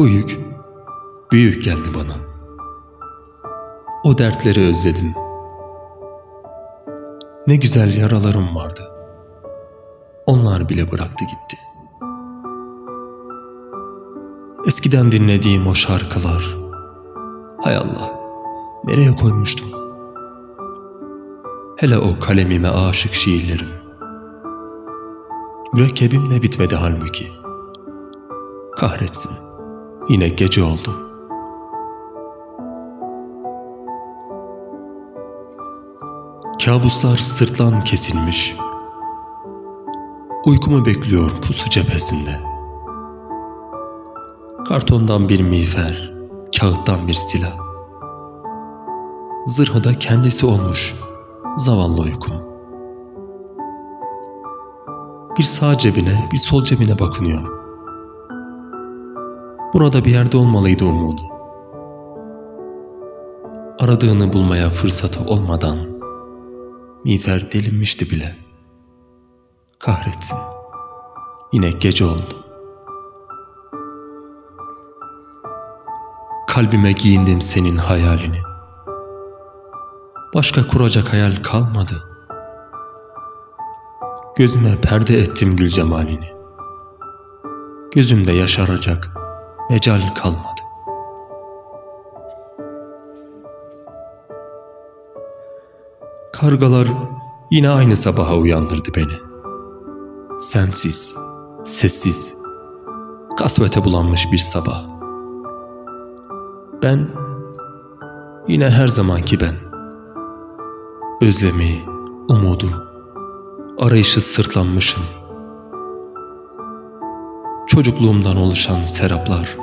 Bu yük büyük geldi bana. O dertleri özledim. Ne güzel yaralarım vardı. Onlar bile bıraktı gitti. Eskiden dinlediğim o şarkılar. Hay Allah, nereye koymuştum? Hele o kalemime aşık şiirlerim. Mürekkebimle bitmedi halbuki. Kahretsin, yine gece oldu. Kabuslar sırtlan kesilmiş. Uykumu bekliyor pusu cephesinde. Kartondan bir miğfer, kağıttan bir silah. Zırhı da kendisi olmuş, zavallı uykum. Bir sağ cebine, bir sol cebine bakınıyor. Burada bir yerde olmalıydı umudu. Aradığını bulmaya fırsatı olmadan miğfer delinmişti bile. Kahretsin. Yine gece oldu. Kalbime giyindim senin hayalini. Başka kuracak hayal kalmadı. Gözüme perde ettim gül cemalini. Gözümde yaşaracak mecal kalmadı. Kargalar yine aynı sabaha uyandırdı beni. Sensiz, sessiz, kasvete bulanmış bir sabah. Ben, yine her zamanki ben. Özlemi, umudu, arayışı sırtlanmışım. Çocukluğumdan oluşan seraplar.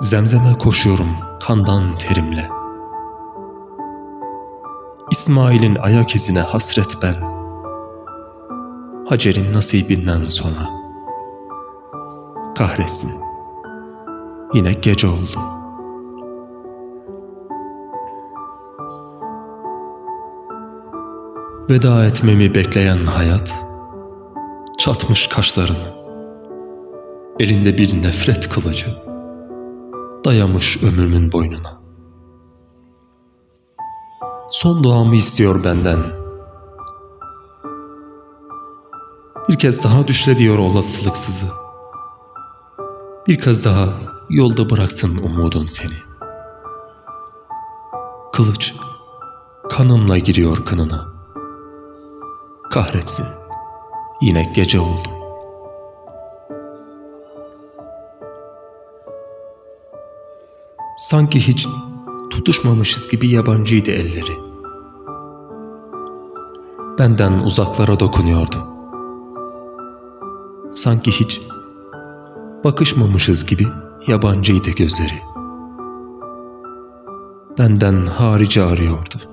Zemzeme koşuyorum kandan terimle. İsmail'in ayak izine hasret ben. Hacer'in nasibinden sonra. Kahretsin. Yine gece oldu. Veda etmemi bekleyen hayat çatmış kaşlarını. Elinde bir nefret kılıcı dayamış ömrümün boynuna. Son duamı istiyor benden. Bir kez daha düşle diyor olasılıksızı. Bir kez daha yolda bıraksın umudun seni. Kılıç kanımla giriyor kanına. Kahretsin. Yine gece oldu. Sanki hiç tutuşmamışız gibi yabancıydı elleri. Benden uzaklara dokunuyordu. Sanki hiç bakışmamışız gibi yabancıydı gözleri. Benden harici arıyordu.